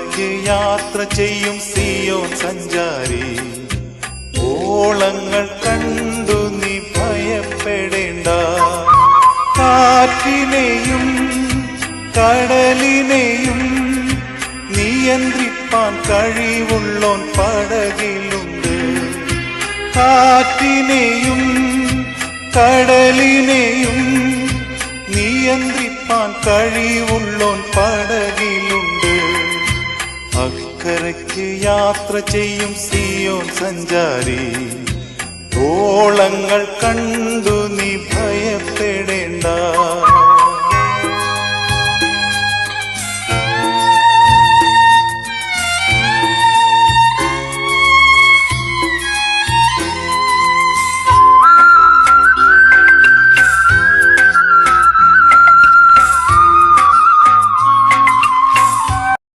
അക്കരയ്ക്ക് യാത്ര ചെയ്യും സിയോൻ സഞ്ചാരി. ഓളങ്ങൾ കണ്ടു നീ ഭയപ്പെടേണ്ട. കാറ്റിനെയും കടലിനെയും നിയന്ത്രിപ്പാൻ കഴിവുള്ളോൻ പടകിലുണ്ട്. കാറ്റിനെയും കടലിനെയും നിയന്ത്രിപ്പാൻ കഴിവുള്ളോൻ പടകിലുണ്ട്. അക്കരയ്ക്ക് യാത്ര ചെയ്യും സിയോൻ സഞ്ചാരി. ഓളങ്ങൾ കണ്ടു നീ